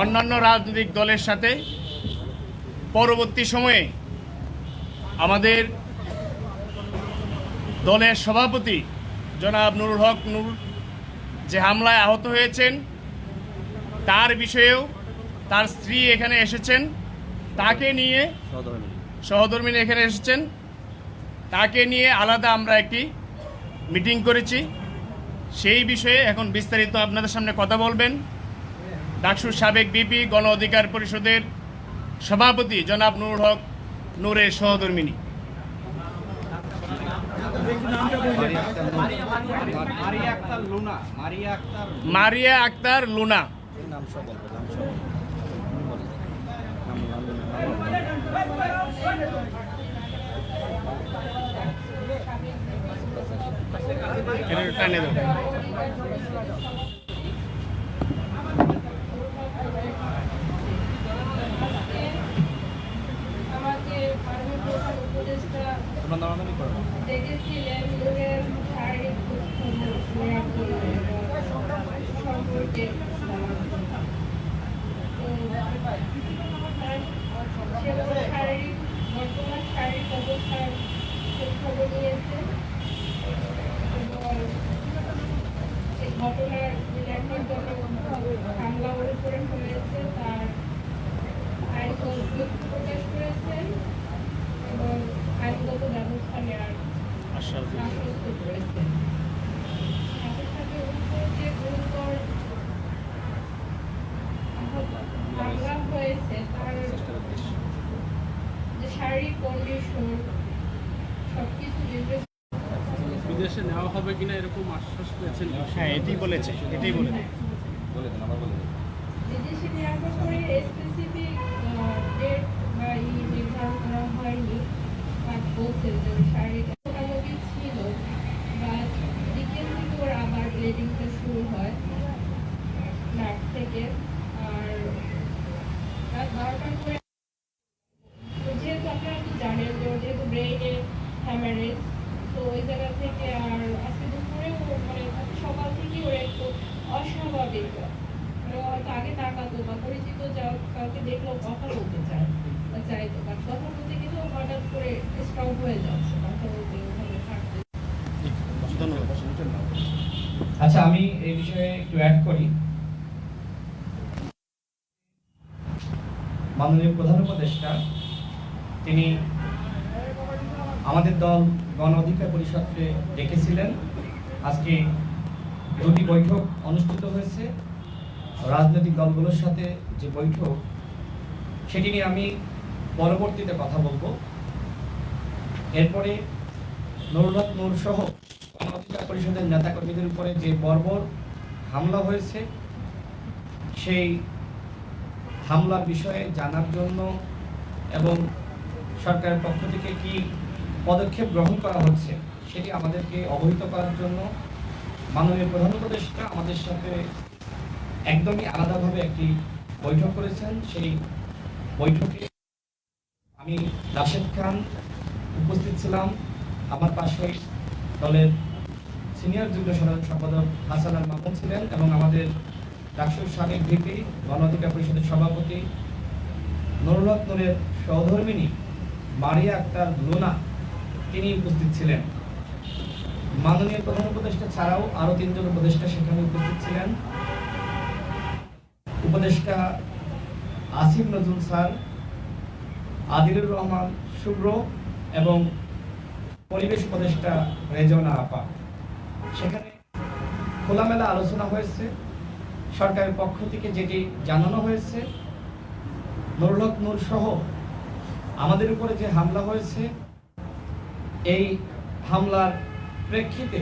অন্যান্য রাজনৈতিক দলের সাথে পরবর্তী সময়ে আমাদের দলের সভাপতি জনাব নুরুল হক নুর যে হামলায় আহত হয়েছেন তার বিষয়েও তার স্ত্রী এখানে এসেছেন তাকে নিয়ে সহধর্মিনী এখানে এসেছেন তাকে নিয়ে আলাদা আমরা একটি মিটিং করেছি। সেই বিষয়ে এখন বিস্তারিত আপনাদের সামনে কথা বলবেন। ডাকসুর সাবেক বিপি গণ অধিকার পরিষদের সভাপতি জনাব নুর হক নূরের সহধর্মিনী। মারিয়া আক্তার লুনা। আক্তার মারিয়া আক্তার লুনা নাম সব বলব নাম সব এটা একটু টানে দেবো আমাকে মাননীয় প্রধান উপদেষ্টা তোমরা দাঁড়ানো করো দেখেছিলেন ওদের শারীরিক বর্তমান শারীরিক অবস্থার খবর নিয়েছে ঘটনার হামলা ওর হয়েছে তার দুঃখ প্রকাশ এবং আইনগত ব্যবস্থা নেওয়ার আশ্বাস হয়েছে তার যে শারীরিক কন্ডিশন সবকিছু বিবেচনা বিদেশে নেওয়া হবে কিনা এরকম আশ্বাস পেয়েছেন হ্যাঁ এটি বলেছে এটাই বলেছে। বলে দেন আবার বলে দেন বিদেশি নিরাপদ করে স্পেসিফিক ডেট বা ই নির্ধারণ করা হয়নি বাট বলছে যে ওর শারীরিক মোটামুটি ছিল বা বিকেল থেকে ওর আবার ব্লিডিংটা শুরু হয় নাক থেকে আর রাত বারোটার পরে তো যেহেতু আপনারা তো জানেন যে ওর যেহেতু ব্রেইনে হ্যামারেজ তো ওই জায়গা থেকে আর আজকে দুপুরে ও মানে সকাল থেকে ওর একটু অস্বাভাবিক মানে ও হয়তো আগে তাকাতো বা পরিচিত যা কাউকে দেখলেও কথা বলতে চায়। বা চাইতো বাট কথা বলতে গেলে হঠাৎ করে স্ট্রং হয়ে যাচ্ছে। কথা বলতে ওখানে থাকতে আচ্ছা আমি এই বিষয়ে একটু অ্যাড করি। মাননীয় প্রধান উপদেষ্টা তিনি আমাদের দল গণ অধিকার পরিষদকে ডেকেছিলেন। আজকে দুটি বৈঠক অনুষ্ঠিত হয়েছে। রাজনৈতিক দলগুলোর সাথে যে বৈঠক সেটি নিয়ে আমি পরবর্তীতে কথা বলব। এরপরে নুরুল্লাহ নূর পরিষদের নেতাকর্মীদের উপরে যে বর্বর হামলা হয়েছে, সেই হামলার বিষয়ে জানার জন্য এবং সরকারের পক্ষ থেকে কি পদক্ষেপ গ্রহণ করা হচ্ছে, সেটি আমাদেরকে অবহিত করার জন্য মাননীয় প্রধান উপদেষ্টা আমাদের সাথে একদমই আলাদাভাবে একটি বৈঠক করেছেন। সেই বৈঠকে আমি রাশেদ খান উপস্থিত ছিলাম। আমার পাশে দলের সিনিয়র যুগ্ম সাধারণ সম্পাদক হাসান আল মামুন ছিলেন এবং আমাদের ডাকসুর সাবেক ভিপি, গণ অধিকার পরিষদের সভাপতি নুরুল সহধর্মিনী মারিয়া আক্তার লোনা, তিনি উপস্থিত ছিলেন। মাননীয় প্রধান উপদেষ্টা ছাড়াও আরও তিনজন উপদেষ্টা সেখানে উপস্থিত ছিলেন। উপদেষ্টা আসিফ নজরুল স্যার, আদিলুর রহমান শুভ্র এবং পরিবেশ উপদেষ্টা রেজনা আপা। সেখানে খোলামেলা আলোচনা হয়েছে। সরকারের পক্ষ থেকে যেটি জানানো হয়েছে, নুরুল হক নূর সহ আমাদের উপরে যে হামলা হয়েছে, এই হামলার প্রেক্ষিতে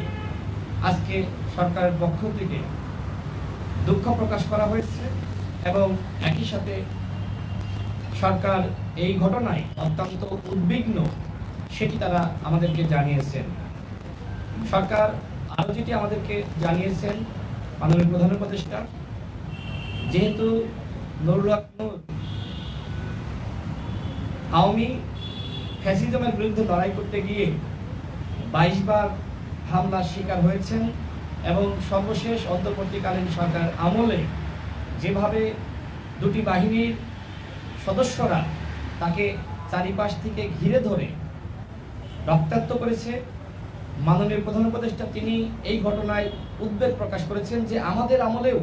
আজকে সরকারের পক্ষ থেকে দুঃখ প্রকাশ করা হয়েছে এবং একই সাথে সরকার এই ঘটনায় অত্যন্ত উদ্বিগ্ন, সেটি তারা আমাদেরকে জানিয়েছেন। সরকার আরও যেটি আমাদেরকে জানিয়েছেন, মাননীয় প্রধান উপদেষ্টা, যেহেতু আওয়ামী ফ্যাসিজমের বিরুদ্ধে লড়াই করতে গিয়ে বাইশ বার হামলার শিকার হয়েছেন এবং সর্বশেষ অন্তর্বর্তীকালীন সরকার আমলে যেভাবে দুটি বাহিনীর সদস্যরা তাকে চারিপাশ থেকে ঘিরে ধরে রক্তাক্ত করেছে। মাননীয় প্রধান উপদেষ্টা তিনি এই ঘটনায় উদ্বেগ প্রকাশ করেছেন যে আমাদের আমলেও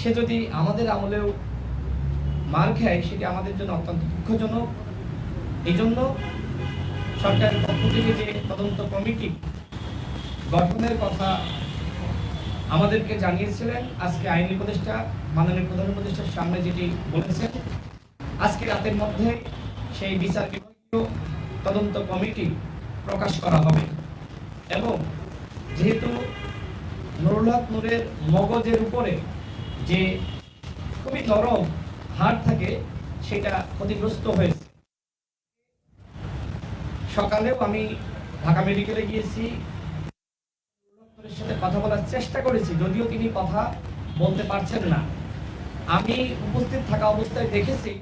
সে যদি আমাদের আমলেও মার খায়, সেটি আমাদের জন্য অত্যন্ত দুঃখজনক। এই জন্য সরকারের পক্ষ থেকে যে তদন্ত কমিটি গঠনের কথা আমাদেরকে জানিয়েছিলেন, আজকে আইন উপদেষ্টা মাননীয় প্রধান উপদেষ্টার সামনে যেটি বলেছেন, আজকে রাতের মধ্যে সেই বিচার বিভাগীয় তদন্ত কমিটি প্রকাশ করা হবে। এবং যেহেতু নুরুল নূরের মগজের উপরে যে খুবই নরম হাড় থাকে, সেটা ক্ষতিগ্রস্ত হয়েছে। সকালেও আমি ঢাকা মেডিকেলে গিয়েছি কথা বলার চেষ্টা করেছি, যদিও তিনি কথা বলতে পারছেন না। আমি উপস্থিত থাকা অবস্থায় দেখেছি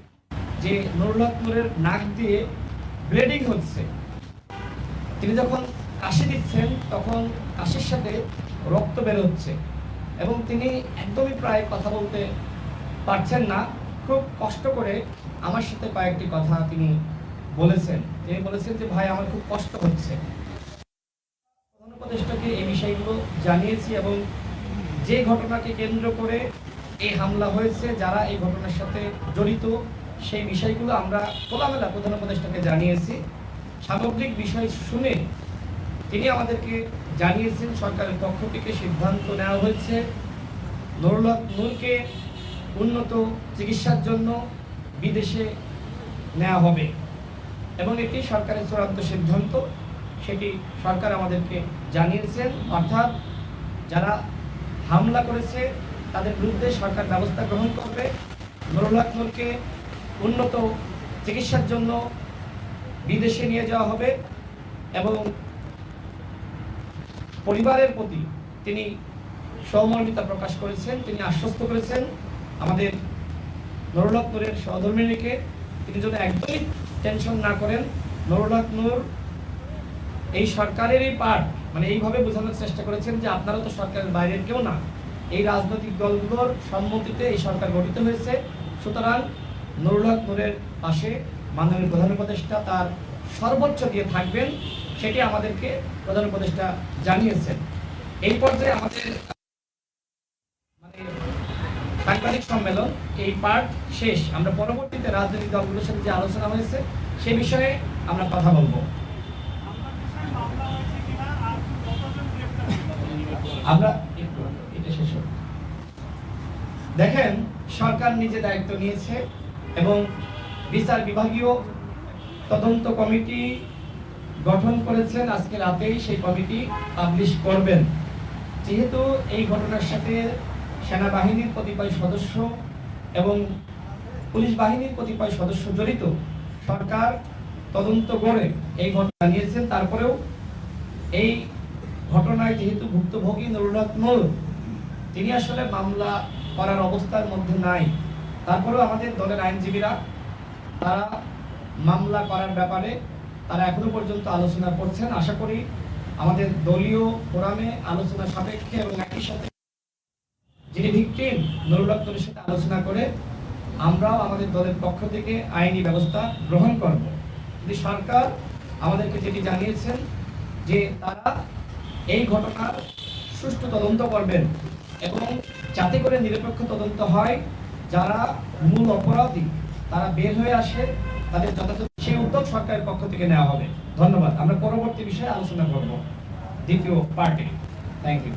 যে নুরুল নাক দিয়ে ব্লিডিং হচ্ছে। তিনি যখন কাশি দিচ্ছেন, তখন কাশির সাথে রক্ত বের হচ্ছে এবং তিনি একদমই প্রায় কথা বলতে পারছেন না। খুব কষ্ট করে আমার সাথে কয়েকটি কথা তিনি বলেছেন। তিনি বলেছেন যে, ভাই, আমার খুব কষ্ট হচ্ছে। উপদেষ্টাকে এই বিষয়গুলো জানিয়েছি এবং যে ঘটনাকে কেন্দ্র করে এই হামলা হয়েছে, যারা এই ঘটনার সাথে জড়িত, সেই বিষয়গুলো আমরা খোলামেলা প্রধান উপদেষ্টাকে জানিয়েছি। সামগ্রিক বিষয় শুনে তিনি আমাদেরকে জানিয়েছেন, সরকারের পক্ষ থেকে সিদ্ধান্ত নেওয়া হয়েছে নুরুল হক নূরকে উন্নত চিকিৎসার জন্য বিদেশে নেওয়া হবে এবং এটি সরকারের চূড়ান্ত সিদ্ধান্ত। সেটি সরকার আমাদেরকে জানিয়েছেন অর্থাৎ যারা হামলা করেছে, তাদের বিরুদ্ধে সরকার ব্যবস্থা গ্রহণ করবে। নুরুল উন্নত চিকিৎসার জন্য বিদেশে নিয়ে যাওয়া হবে এবং পরিবারের প্রতি তিনি সহমর্মিতা প্রকাশ করেছেন, তিনি আশ্বস্ত করেছেন। আমাদের নুরুল সহধর্মিনীকে তিনি যেন একদমই টেনশন না করেন। নুরুল হক নূর এই পার্ট মানে এইভাবে বোঝানোর চেষ্টা করেছেন যে আপনারা তো সরকারের বাইরের কেউ না। এই রাজনৈতিক দলগুলোর সম্মতিতে এই সরকার গঠিত হয়েছে। সুতরাং নুরুল নূরের পাশে মাননীয় প্রধান উপদেষ্টা তার সর্বোচ্চ দিয়ে থাকবেন, সেটি আমাদেরকে প্রধান উপদেষ্টা জানিয়েছেন। এই পর্যায়ে আমাদের মানে সাংবাদিক সম্মেলন, এই পার্ট শেষ। আমরা পরবর্তীতে রাজনৈতিক দলগুলোর সাথে যে আলোচনা হয়েছে, সে বিষয়ে আমরা কথা বলব। আমরা একটু এটা শেষ দেখেন, সরকার নিজে দায়িত্ব নিয়েছে এবং বিচার বিভাগীয় তদন্ত কমিটি গঠন করেছেন আজকে রাতেই, সেই কমিটি পাবলিশ করবেন। যেহেতু এই ঘটনার সাথে সেনাবাহিনীর কতিপয় সদস্য এবং পুলিশ বাহিনীর কতিপয় সদস্য জড়িত, সরকার তদন্ত করে এই ঘটনা নিয়েছেন। তারপরেও এই ঘটনায় যেহেতু ভুক্তভোগী নুরুল হক তিনি আসলে মামলা করার অবস্থার মধ্যে নাই। তারপরেও আমাদের দলের আইনজীবীরা, তারা মামলা করার ব্যাপারে তারা এখনও পর্যন্ত আলোচনা করছেন। আশা করি আমাদের দলীয় ফোরামে আলোচনা সাপেক্ষে এবং একই সাথে যিনি ভিকটিম, নুরুল হক সাথে আলোচনা করে আমরাও আমাদের দলের পক্ষ থেকে আইনি ব্যবস্থা গ্রহণ করব। কিন্তু সরকার আমাদেরকে যেটি জানিয়েছেন যে তারা এই ঘটনার সুষ্ঠু তদন্ত করবেন এবং যাতে করে নিরপেক্ষ তদন্ত হয়, যারা মূল অপরাধী, তারা বের হয়ে আসে, তাদের যথাযথ সেই উদ্যোগ সরকারের পক্ষ থেকে নেওয়া হবে। ধন্যবাদ। আমরা পরবর্তী বিষয়ে আলোচনা করব। দ্বিতীয় পার্টি থ্যাংক ইউ